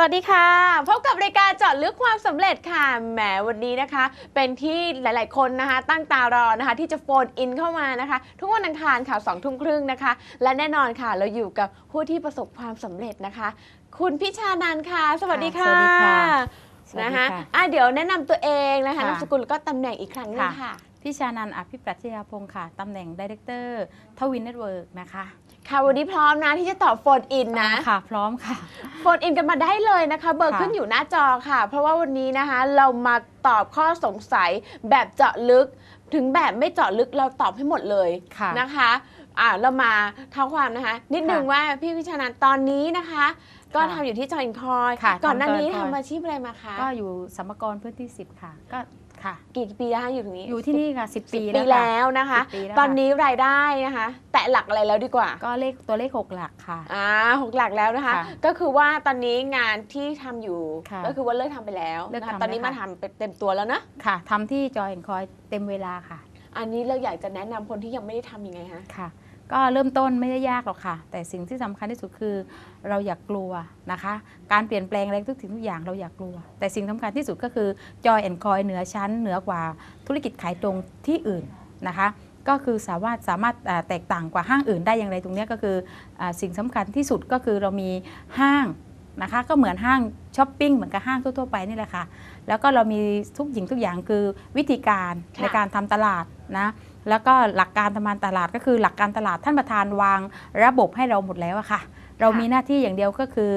วัสดีค่ะ พบกับรายการเจาะลึกความสำเร็จค่ะ แหมวันนี้นะคะ เป็นที่หลาย ๆ คนนะคะ ตั้งตารอนะคะ ที่จะโฟนอินเข้ามานะคะ ทุกวันอังคารค่ะสองทุ่มครึ่งนะคะ และแน่นอนค่ะ เราอยู่กับผู้ที่ประสบความสำเร็จนะคะ คุณพิชานันท์ค่ะ สวัสดีค่ะ สวัสดีค่ะสวัสดีนะคะค่ะอะเดี๋ยวแนะนำตัวเองนะคะค่ะนามสกุลแล้วก็ตำแหน่งอีกครั้งหนึงค่ะพี่ชานันท์อภิปรัชญาพงศ์ค่ะตำแหน่งดีเรคเตอร์ทวินเน็ตเวิร์กนะคะ ค่ะวันนี้พร้อมนะที่จะตอบโฟนอินนะ ค่ะ พร้อมค่ะ โฟนอินกันมาได้เลยนะคะ เบอร์ค่ะ ขึ้นอยู่หน้าจอค่ะ เพราะว่าวันนี้นะคะ เรามาตอบข้อสงสัยแบบเจาะลึก ถึงแบบไม่เจาะลึกเราตอบให้หมดเลยค่ะ นะคะอ่าเรามาเท้าความนะคะ นิดนึงค่ะว่าพี่วิชานันท์ตอนนี้นะคะ ก็ค่ะทำอยู่ที่จอยคอยค่ะก่อนหน้าทำนี้ Joy in Coy ทำอาชีพอะไรมาคะก็อยู่สัมภากระพื้นที่ 10 ค่ะ ก็ ค่ะ กี่ปีแล้วคะอยู่ตรงนี้อยู่ที่นี่ค่ะ 10 ปีปีแล้วค่ะ แล้วนะคะ สิบปีแล้วตอนค่ะนี้รายได้นะคะ แตะหลักอะไรแล้วดีกว่าก็เลขตัวเลข 6 หลักค่ะ อ่าหกหลักแล้วนะคะ ค่ะก็คือว่าตอนนี้งานที่ทำอยู่ ค่ะก็คือว่าเลิกทำไปแล้วเลิกนะคะทำตอนนี้แล้วมาค่ะ ทำเป็นเต็มตัวแล้วนะค่ะทำที่จอยแอนคอยเต็มเวลาค่ะอันนี้เราอยากจะแนะนำคนที่ยังไม่ได้ทำยังไงฮะค่ะ ก็เริ่มต้นไม่ได้ยากหรอกค่ะ แต่สิ่งที่สำคัญที่สุดคือ เราอยากกลัวนะคะ การเปลี่ยนแปลงอะไรทุกสิ่งทุกอย่างเราอยากกลัว แต่สิ่งสำคัญที่สุดก็คือจอยแอนคอยเหนือชั้นเหนือกว่าธุรกิจขายตรงที่อื่นนะคะ ก็คือสามารถสามารถแตกต่างกว่าห้างอื่นได้อย่างไรตรงนี้ก็คืออสิ่งสำคัญที่สุดก็คือเรามีห้างนะคะก็เหมือนห้างช้อปปิ้งเหมือนกับห้างทั่วๆไปนี่แหละค่ะ แล้วก็เรามีทุกสิ่งทุกอย่างคือวิธีการในการทำตลาดนะ แล้วก็หลักการทำงานตลาดก็คือหลักการตลาดท่านประธานวางระบบให้เราหมดแล้วอะค่ะ เรามีหน้าที่อย่างเดียวก็คือ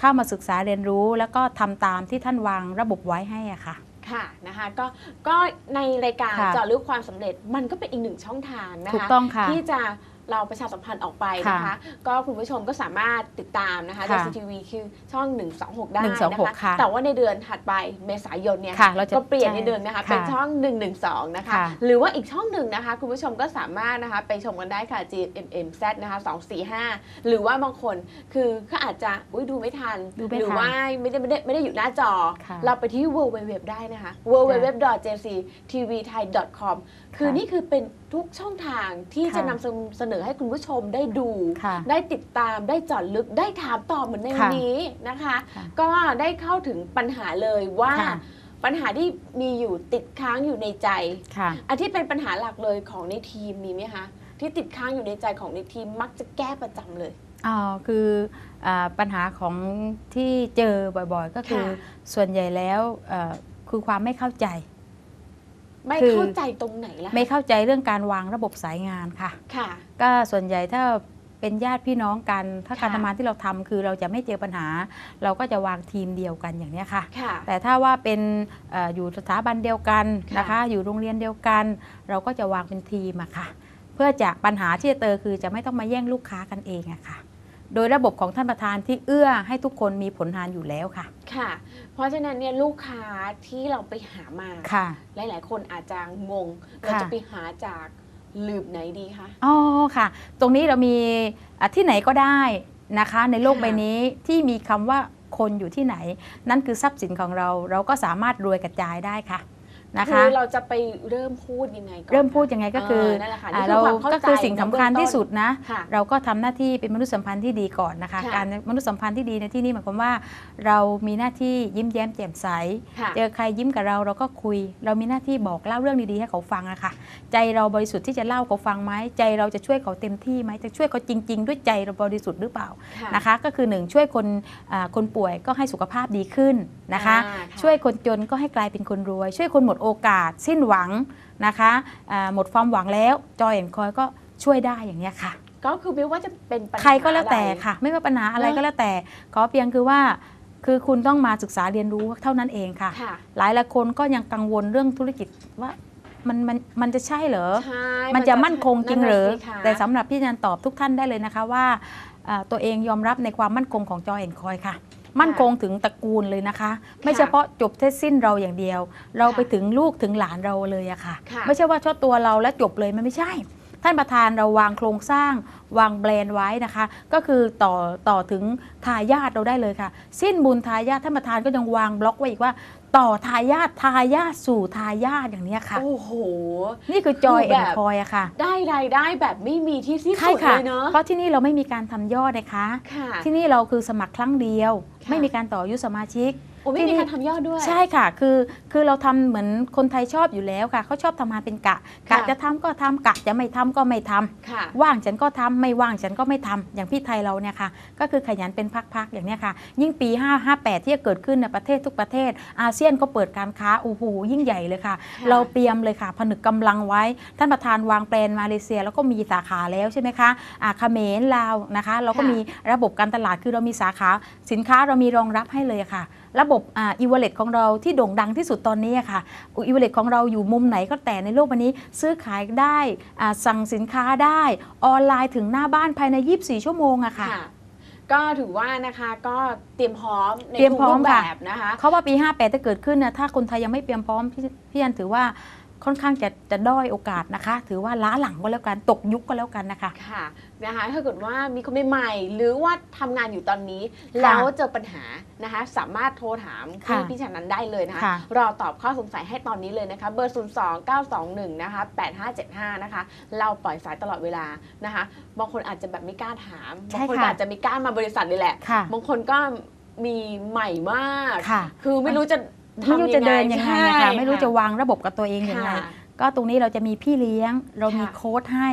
เข้ามาศึกษาเรียนรู้ แล้วก็ทำตามที่ท่านวางระบบไว้ให้อะค่ะ ค่ะนะคะก็ก็ในรายการค่ะ เจาะลึกความสำเร็จมันก็เป็นอีกหนึ่งช่องทางนะคะถูกต้องค่ะ ที่จะ เราประชาสัมพันธ์ออกไปนะคะค่ะก็คุณผู้ชมก็สามารถติดตามนะคะค่ะในซีทีวีคือช่อง 126 ได้126นะคะค่ะแต่ว่าในเดือนถัดไปเมษายนเนี่ยค่ะเราจะก็เปลี่ยนใช่ในเดือนนะคะค่ะเป็นช่อง 112 นะคะค่ะหรือว่าอีกช่องหนึ่งนะคะ คุณผู้ชมก็สามารถนะคะไปชมกันได้ค่ะ GMMZ นะคะ245 หรือว่าบางคนคือเขาอาจจะอุยดูไม่ทันดูไม่ทัน หรือว่าไม่ได้ไม่ได้ไม่ได้อยู่หน้าจอค่ะเราไปที่ www ได้นะคะ www.jctvthai.com คือนี่คือเป็นทุกช่องทางที่ค่ะจะนำเสนอให้คุณผู้ชมได้ดูค่ะได้ติดตามได้เจอดลึกได้ถามตอบเหมือนในวันค่ะนี้นะคะค่ะก็ได้เข้าถึงปัญหาเลยว่าค่ะปัญหาที่มีอยู่ติดค้างอยู่ในใจค่ะอันที่เป็นปัญหาหลักเลยของในทีมมีไหมคะที่ติดค้างอยู่ในใจของในทีมมักจะแก้ประจำเลยอ๋อคืออาปัญหาของที่เจอบ่อยๆ ก็คือค่ะส่วนใหญ่แล้วเอ่อคือความไม่เข้าใจ ไม่คือเข้าใจตรงไหนล่ะไม่เข้าใจเรื่องการวางระบบสายงานค่ะ ค่ะ ก็ส่วนใหญ่ถ้าเป็นญาติพี่น้องกัน ถ้าค่ะการทำงานที่เราทำคือเราจะไม่เจอปัญหา เราก็จะวางทีมเดียวกันอย่างเนี้ยค่ะค่ะ แต่ถ้าว่าเป็นเอออยู่สถาบันเดียวกันค่ะนะคะ อยู่โรงเรียนเดียวกัน เราก็จะวางเป็นทีมอะค่ะ เพื่อจะปัญหาที่จะเจอคือจะไม่ต้องมาแย่งลูกค้ากันเองอะค่ะ โดยระบบของท่านประธานที่เอื้อให้ทุกคนมีผลงานอยู่แล้วค่ะ ค่ะ เพราะฉะนั้นเนี่ยลูกค้าที่เราไปหามาค่ะ หลาย ๆ คนอาจจะงงเราค่ะจะไปหาจากลืบไหนดีคะอ๋อค่ะ ตรงนี้เรามีอะที่ไหนก็ได้นะคะ ในโลกค่ะใบนี้ที่มีคำว่าคนอยู่ที่ไหน นั่นคือทรัพย์สินของเรา เราก็สามารถรวยกระจายได้ค่ะ นะคะคือเราจะไปเริ่มพูดยังไงก่อนเริ่มพูดยังไงก็คือเนั่นแหละค่ะอ่านี่เราความเข้าก็ใจคือสิ่งสำคัญในเบื้องต้นที่สุดนะค่ะเราก็ทำหน้าที่เป็นมนุษยสัมพันธ์ที่ดีก่อนนะคะค่ะการมนุษยสัมพันธ์ที่ดีในที่นี้หมายความว่า เรามีหน้าที่ยิ้มแย้มแจ่มใสค่ะเจอใครยิ้มกับเราเราก็คุย เรามีหน้าที่บอกเล่าเรื่องดีๆให้เขาฟังอะค่ะ ใจเราบริสุทธิ์ที่จะเล่าเขาฟังไหมใจเราจะช่วยเขาเต็มที่ไหมจะช่วยเขาจริง ๆ ด้วยใจเราบริสุทธิ์หรือเปล่าค่ะนะคะ ก็คือหนึ่งช่วยคนอ่าคนป่วยก็ให้สุขภาพดีขึ้นนะคะอ่าค่ะช่วยคนจนก็ให้กลายเป็นคนรวย ช่วยคนหมดโอกาส สิ้นหวังนะคะอ่าหมดความหวังแล้วจอยแอนคอยก็ช่วยได้อย่างเนี้ยค่ะ ก็คือไม่ว่าจะเป็นปัญหาใครก็แล้วแต่อไรค่ะ ไม่ว่าปัญหาอะไรเนอะก็แล้วแต่ขอเพียงคือว่าคือคุณต้องมาศึกษาเรียนรู้เท่านั้นเองค่ะค่ะหลายหลายคนก็ยังกังวลเรื่องธุรกิจว่ามันมันมันจะใช่เหรอใช่มันจะมั่นคงจริงหรือนั่นน่ะสิคะแต่สำหรับพี่นันตอบทุกท่านได้เลยนะคะว่าอ่าตัวเองยอมรับในความมั่นคงของจอยแอนคอยค่ะ มั่นคงถึงตระกูลเลยนะคะ ไม่เฉพาะจบแค่สิ้นเราอย่างเดียว เราไปถึงลูกถึงหลานเราเลยอะค่ะค่ะไม่ใช่ว่าชดตัวเราแล้วจบเลยมันไม่ใช่ ท่านประธานเราวางโครงสร้างวางแบรนด์ไว้นะคะ ก็คือต่อต่อถึงทายาทเราได้เลยค่ะ สิ้นบุญทายาทท่านประธานก็ยังวางบล็อกไว้อีกว่า ต่อทายาททายาทสู่ทายาทอย่างเนี้ยค่ะ โอ้โห นี่คือจอยคือแอแบนบคอยอะค่ะ ได้รายได้แบบไม่มีที่สิ้นใช่สุดค่ะเลยเนาะเพราะที่นี่เราไม่มีการทำยอดนะคะค่ะที่นี่เราคือสมัครครั้งเดียวค่ะไม่มีการต่ออายุสมาชิก โอ้ไม่ที่มีนี่การทำยอดด้วย ใช่ค่ะ คือคือเราทำเหมือนคนไทยชอบอยู่แล้วค่ะเขาชอบทำงานเป็นกะค่ะกะจะทำก็ทำกะจะไม่ทำก็ไม่ทำค่ะว่างฉันก็ทำไม่ว่างฉันก็ไม่ทำอย่างพี่ไทยเราเนี่ยค่ะก็คือขยันเป็นพักๆอย่างเนี้ยค่ะ ยิ่งปี 5 58 ที่จะเกิดขึ้นในประเทศทุกประเทศ อาเซียนก็เปิดการค้าโอ้โหยิ่งใหญ่เลยค่ะค่ะเราเตรียมเลยค่ะผนึกกำลังไว้ ท่านประธานวางแปลนมาเลเซีย แล้วก็มีสาขาแล้วใช่ไหมคะอ่าเขมรลาวนะคะ เราก็ค่ะมีระบบการตลาดคือเรามีสาขาสินค้าเรามีรองรับให้เลยค่ะระบบอ่าอีเวลเลตของเราที่โด่งดังที่สุดตอนนี้อะค่ะอีเวลเลตของเราอยู่มุมไหนก็แต่ในโลกวันนี้ซื้อขายได้อ่าสั่งสินค้าได้ออนไลน์ถึงหน้าบ้านภายใน 24 ชั่วโมงอะค่ะค่ะก็ถือว่านะคะก็เตรียมพร้อมในเตรียมทุกพร้อรูมปแบค่ะบนะคะเขาว่าปี 58จะเกิดขึ้นนะถ้าคนไทยยังไม่เตรียมพร้อมพี่พี่อันถือว่า ค่อนข้างจะจะด้อยโอกาสนะคะ ถือว่าล้าหลังก็แล้วกันตกยุคก็แล้วกันนะคะ ค่ะนะคะถ้าเกิดว่ามีคนใหม่ๆหรือว่าทำงานอยู่ตอนนี้ค่ะแล้วเจอปัญหานะคะ สามารถโทรถามที่ค่ะพี่ชนันได้เลยนะคะค่ะรอตอบข้อสงสัยให้ตอนนี้เลยนะคะ เบอร์ 0 2 9 2 1 นะคะ 8575 นะคะ เราปล่อยสายตลอดเวลานะคะบางคนอาจจะแบบไม่กล้าถามใช่บางคนค่ะอาจจะไม่กล้ามาบริษัทเลยแหละค่ะบางคนก็มีใหม่มากค่ะคือไม่รู้จะ ไม่รู้จะเดินยังไงอะค่ะใช่ไม่รู้จะวางระบบกับตัวเองยังไงค่ะก็ตรงนี้เราจะมีพี่เลี้ยง เรามีค่ะโค้ดให้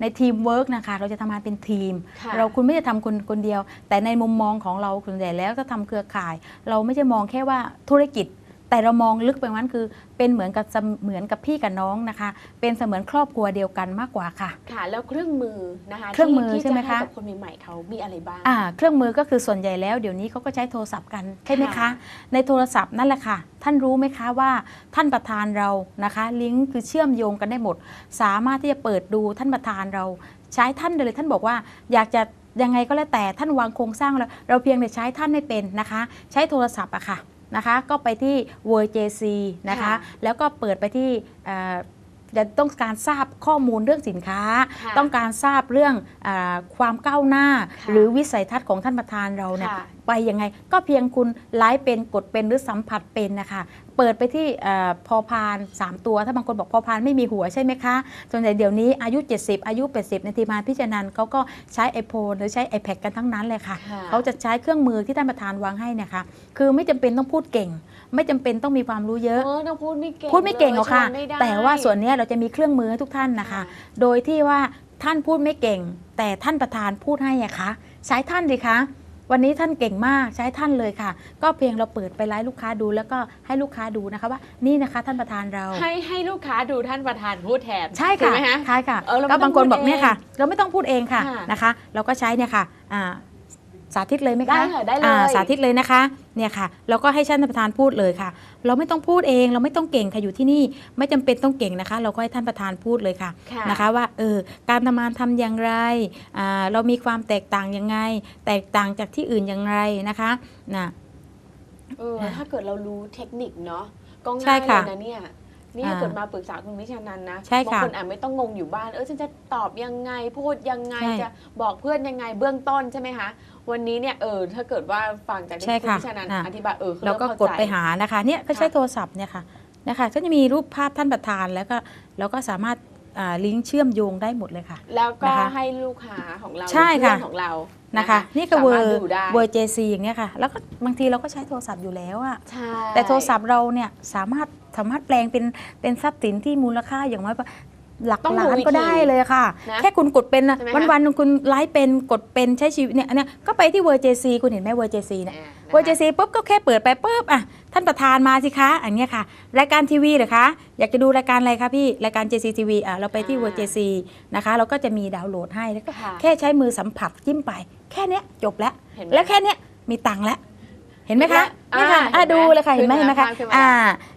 ในทีมเวิร์กนะคะ เราจะทำงานเป็นทีมค่ะเราคุณไม่ได้ทำคนคนเดียว แต่ในมุมมองของเราส่วนใหญ่แล้วถ้าทำเครือข่าย เราไม่ใช่มองแค่ว่าธุรกิจ แต่เรามองลึกไปกว่านั้นคือ เป็นเหมือนกับเสเหมือนกับพี่กับน้องนะคะ เป็นเสมือนครอบครัวเดียวกันมากกว่าค่ะ ค่ะ แล้วเครื่องมือนะคะเครื่องมือที่ใช่ไหมที่จคะกับคนใหม่ๆเขามีอะไรบ้างอ่าเครื่องมือก็คือส่วนใหญ่แล้วเดี๋ยวนี้เขาก็ใช้โทรศัพท์กันใช่ไหมคะค่ะในโทรศัพท์นั่นแหละค่ะ ท่านรู้ไหมคะว่าท่านประธานเรานะคะลิงก์คือเชื่อมโยงกันได้หมด สามารถที่จะเปิดดูท่านประธานเราใช้ท่านเลยท่านบอกว่าอยากจะยังไงก็แล้วแต่ท่านวางโครงสร้างแล้วเราเพียงแต่ใช้ท่านให้เป็นนะคะ ใช้โทรศัพท์อะค่ะ นะคะ ก็ไปที่ w o r j c นะคะค่ะแล้วก็เปิดไปที่เอ่อจะต้องการทราบข้อมูลเรื่องสินค้าค่ะต้องการทราบเรื่องอาความก้าวหน้าค่ะหรือวิสัยทัศน์ของท่านประธานเราเนี่ยค่ะ ไปยังไง ก็เพียงคุณไลฟ์เป็นกดเป็นหรือสัมผัสเป็นนะคะ เปิดไปที่เอ่อพอพาน 3 ตัว ถ้าบางคนบอกพอพานไม่มีหัวใช่ไหมคะส่วนใหญ่เดี๋ยวนี้อายุ 70 อายุ 80 ในทีมงานพิจารณาเขาก็ใช้ iPhone หรือใช้ iPad กันทั้งนั้นเลยค่ะค่ะเขาจะใช้เครื่องมือที่ท่านประธานวางให้เนะคะ คือไม่จำเป็นต้องพูดเก่ง ไม่จำเป็นต้องมีความรู้เยอะเออเราพูดไม่เก่งพูดไม่เก่งหรอกค่ะลยชวนไม่ได้แต่ว่าส่วนเนี้ยเราจะมีเครื่องมือให้ทุกท่านนะคะค่ะโดยที่ว่าท่านพูดไม่เก่ง แต่ท่านประธานพูดให้อะคะใช้ท่านดิคะ วันนี้ท่านเก่งมากใช้ท่านเลยค่ะ ก็เพียงเราเปิดไปไลฟ์ลูกค้าดู แล้วก็ให้ลูกค้าดูนะคะว่านี่นะคะท่านประธานเราให้ให้ลูกค้าดูท่านประธานพูดแทนใช่ถูค่ะกไหมฮะใช่ค่ะเออเราไม่ก็บางคนต้องพูดบอกเนี่ยเองค่ะ เราไม่ต้องพูดเองค่ะค่ะนะคะ เราก็ใช้เนี่ยค่ะอ่า สาธิตเลยไหมคะได้ค่ะได้เลยอ่าสาธิตเลยนะคะเนี่ยค่ะเราก็ให้ท่านประธานพูดเลยค่ะ เราไม่ต้องพูดเอง เราไม่ต้องเก่งค่ะอยู่ที่นี่ไม่จำเป็นต้องเก่งนะคะ เราก็ให้ท่านประธานพูดเลยค่ะค่ะนะคะว่าเออการทำงานทำอย่างไรอ่าเรามีความแตกต่างยังไง แตกต่างจากที่อื่นอย่างไรนะคะนะเออถ้าเกิดเรารู้เทคนิคเนาะก็ใช่ง่ายเลค่ะยนะเนี่ย นี่ถ้าอ่าเกิดมาปรึกษาคุณวิชานันนะใช่ค่ะบางคนอาจไม่ต้องงงอยู่บ้าน เออฉันจะตอบยังไงพูดยังไงใช่จะบอกเพื่อนยังไงเบื้องต้นใช่ไหมคะวันนี้เนี่ยเออถ้าเกิดว่าฟังจากที่ใช่คุณค่ะวิชานันอ่าอธิบายเออเราก็ริ่มกเข้ดใจไปหานะคะเนี่ยก็ใช้ค่ะโทรศัพท์เนี่ยค่ะนะคะก็จะมีรูปภาพท่านประธานแล้วก็เราก็สามารถอ่า ลิงก์เชื่อมโยงได้หมดเลยค่ะ แล้วก็นะคะให้ลูกค้าของเราใช่หรือค่ะ เพื่อนของเรานะคะนนี่คือสาเวอมารถร์ดูได้เวอร์เจซีอย่างเนี้ยค่ะ แล้วก็บางทีเราก็ใช้โทรศัพท์อยู่แล้วอะใช่แต่โทรศัพท์เราเนี่ยสามารถสามารถแปลงเป็นเป็นทรัพย์สินที่มูลค่าอย่างน้อย หลักต้องล้าดูนวิธีก็ได้เลยค่ะ นะแค่คุณกดเป็นนะใช่ไหมวันคะวันๆคุณไลฟ์เป็นกดเป็นใช้ชีวิตเนี่ยอันเนี้ยก็ไปที่เวอร์เจซีคุณเห็นไหมเวอร์เจซีเนี่ยอ่านะคะเวอร์เจซีปุ๊บก็แค่เปิดไปปุ๊บอะท่านประธานมาสิคะอันเนี้ยค่ะ รายการทีวีเหรอคะอยากจะดูรายการอะไรคะพี่รายการ JCTV อะเราไปที่ค่ะเวอร์เจซีนะคะเราก็จะมีดาวน์โหลดให้แล้วก็ค่ะแค่ใช้มือสัมผัสจิ้มไป แค่เนี้ยจบแล้ว เห็นไหม แล้วแค่เนี้ยมีตังค์แล้ว เห็นไหมคะอ่านี่ค่ะอะเห็นไหมดูเลยค่ะเห็นไหมขึ้นเห็นไหมมาคะขึ้นมาอ่า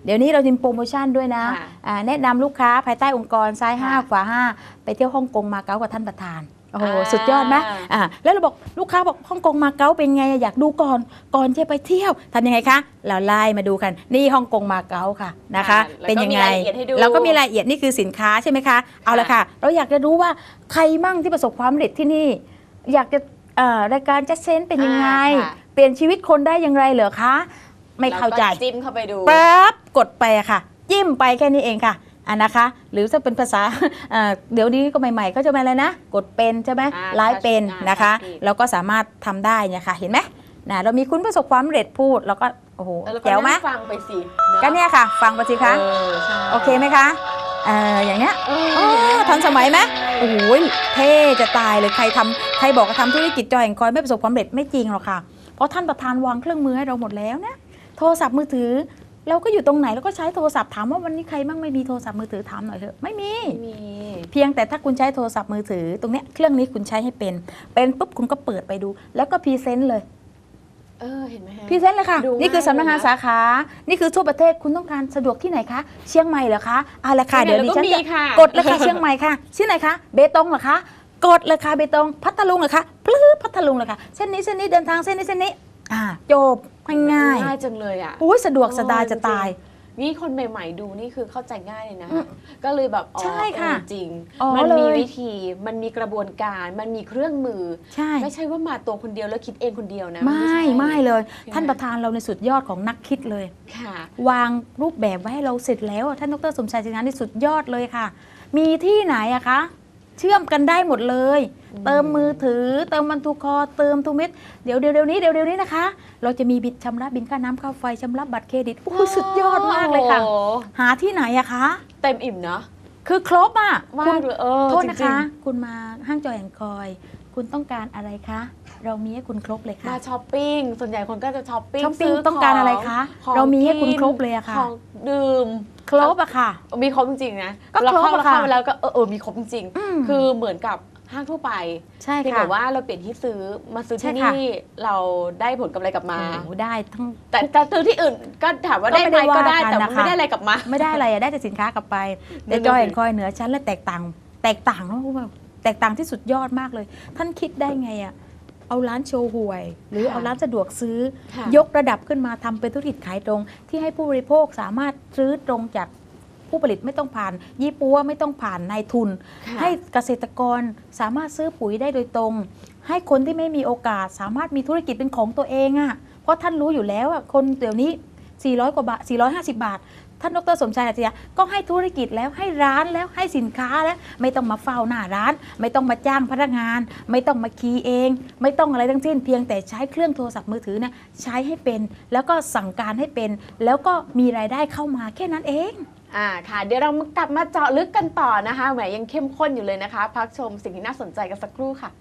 เดี๋ยวนี้เราจะมีโปรโมชั่นด้วยนะค่ะอ่าแนะนำลูกค้าภายใต้องค์กรซ้ายค่ะ5ขวา5 ไปเที่ยวฮ่องกงมาเก๊ากับท่านประธานโอ้โหอ่าสุดยอดไหมอ่าแล้วเราบอกลูกค้าบอกฮ่องกงมาเก๊าเป็นไงอยากดูก่อนก่อนจะไปเที่ยวทำยังไงคะเราไล่มาดูกันนี่ฮ่องกงมาเก๊าค่ะนะคะอ่าแล้วก็เป็นยังไงมีรายละเอียดให้ดูเราก็มีรายละเอียดนี่คือสินค้าใช่ไหมคะเอาละค่ะ เราอยากจะรู้ว่าใครมั่งที่ประสบความสำเร็จที่นี่ อยากจะเอ่อรายการจัดเซนเป็นยังไงอ่าค่ะเปลี่ยนชีวิตคนได้อย่างไรเหรอคะ ไม่เข้าใจแล้วก็จิ้มเข้าไปดูปั๊บกดไปอะค่ะ จิ้มไปแค่นี้เองค่ะอันนะคะ หรือถ้าเป็นภาษาเอ่อเดี๋ยวนี้ก็ใหม่ๆเขาจะมาอะไรนะ กดเป็นใช่ไหมอ่าไลฟ์เป็นอ่านนะคะใช่เราก็สามารถทำได้เนี่ยค่ะเห็นไหมนะเรามีคุณประสบความสำเร็จพูดแล้วก็โอ้โหแล้วเราก็แจ๋วไหมนั่งฟังไปสิอะก็เนี่ยค่ะ ฟังไปสิคะเออใช่โอเคไหมคะเอ่ออย่างเนี้ยเอโอ้อทันสมัยไหมโอ้โหเท่จะตายเลยใครทำใครบอกว่าทำธุรกิจจอยแห่งคอยไม่ประสบความสำเร็จไม่จริงหรอกค่ะ เพราะท่านประธานวางเครื่องมือให้เราหมดแล้วนะโทรศัพท์มือถือ เราก็อยู่ตรงไหนเราก็ใช้โทรศัพท์ถามว่าวันนี้ใครบ้างไม่มีโทรศัพท์มือถือถามหน่อยเถอะไม่มีไม่มีเพียงแต่ถ้าคุณใช้โทรศัพท์มือถือ ตรงเนี้ยเครื่องนี้คุณใช้ให้เป็น เป็นปุ๊บคุณก็เปิดไปดู แล้วก็พรีเซนต์เลยเออเห็นไหมฮะ พรีเซนต์เลยค่ะ ดูนี่คือง่ายสำนักงานเลยนะสาขา นี่คือทั่วประเทศคุณต้องการสะดวกที่ไหนคะ เชียงใหม่เหรอคะเอาละค่ะที่เดี๋ยวไหนนี้เราก็ฉันมีจะค่ะ กดเลยค่ะเชียงใหม่ค่ะที่ไหนคะ เบตงเหรอคะ กดเลยค่ะเบตงพัทลุงเหรอคะปลื้อพัทลุงเลยค่ะเส้นนี้เส้นนี้เดินทางเส้นนี้เส้นนี้อ่าจบง่ายง่ายจังเลยอะๆอุ้ยสะดวกสบายจะตายนี่คนใหม่ ๆ ดูนี่คือเข้าใจง่ายเลยนะอืมก็เลยแบบอ๋อใช่ค่ะเออจริงอ๋อมันมีเลยวิธี มันมีกระบวนการ มันมีเครื่องมือใช่ไม่ใช่ว่ามาตัวคนเดียวแล้วคิดเองคนเดียวนะ ไม่ใช่ไม่เลยใช่ไหมท่านประธานเราในสุดยอดของนักคิดเลยค่ะ วางรูปแบบไว้ให้เราเสร็จแล้วอะท่านดรสมชายสิงห์นี่สุดยอดเลยค่ะ มีที่ไหนอะคะ เชื่อมกันได้หมดเลยอืมเติมมือถือ เติมบรรทุกคอ เติมทุกเม็ดเดี๋ยวเดี๋ยวเดี๋ยวนี้เดี๋ยวเดี๋ยวนี้นะคะ เราจะมีบิดชำระบินค่าน้ำค่าไฟชำระบัตรเครดิตโอ้โหสุดยอดมากเลยค่ะ โอ้โห หาที่ไหนอะคะ เต็มอิ่มเนาะคือครบอะมาคุณกเลยเออโทษจนะริงคะ คุณมาห้างจอยแอนคอย คุณต้องการอะไรคะ เรามีให้คุณครบเลยๆค่ะ มาช้อปปิ้ง ส่วนใหญ่คนก็จะช้อปปิ้งช้อปปิ้งซื้ต้องการอะไรคะ ของเรามีให้กินคุณครบเลยอะค่ะ ของดื่ม ครบอะค่ะ มีครบจริงๆนะก็เราเข้าครบเราอะค่ะ เข้าไปแล้วก็เออเออมีครบจริง อืม ๆ คือเหมือนกับห้างทั่วไปใช่เพียงค่ะ แต่ว่าเราเปลี่ยนที่ซื้อมาซื้อใช่ที่ค่ะ นี่เราได้ผลกำไรกลับมา โอ้โหได้ทั้ง แต่แต่ซื้อที่อื่นก็ถามว่าก็ได้ไม่ไหมได้ก็ว่าได้กันแต่มันนะคะ ไม่ได้อะไรกลับมา ไม่ได้อะไรอะได้แต่สินค้ากลับไปนั่แต่นน่ะจอยสิแอนคอยเหนือชั้นและแตกต่าง แตกต่างเนอะแบบแตกต่างที่สุดยอดมากเลย ท่านคิดได้ไงอะ เอาร้านโชว์หวย หรือค่ะเอาร้านสะดวกซื้อค่ะยกระดับขึ้นมาทำเป็นธุรกิจขายตรง ที่ให้ผู้บริโภคสามารถซื้อตรงจากผู้ผลิตไม่ต้องผ่าน ยี่ปัวไม่ต้องผ่านนายทุนค่ะให้เกษตรกรสามารถซื้อปุ๋ยได้โดยตรง ให้คนที่ไม่มีโอกาสสามารถมีธุรกิจเป็นของตัวเองอะ่ะเพราะท่านรู้อยู่แล้วอะคนเดี๋ยวนี้ 400 กว่าบาท 450 บาท ท่านดรสมชายอาชญาก็ให้ธุรกิจแล้วให้ร้านแล้วให้สินค้าแล้วไม่ต้องมาเฝ้าหน้าร้าน ไม่ต้องมาจ้างพนักงาน ไม่ต้องมาคีย์เอง ไม่ต้องอะไรทั้งสิ้น เพียงแต่ใช้เครื่องโทรศัพท์มือถือเนี่ยใช้ให้เป็น แล้วก็สั่งการให้เป็น แล้วก็มีรายได้เข้ามาแค่นั้นเองอ่าค่ะ เดี๋ยวเรากลับมาเจาะลึกกันต่อนะคะแหมยังเข้มข้นอยู่เลยนะคะ พักชมสิ่งที่น่าสนใจกันสักครู่ค่ะ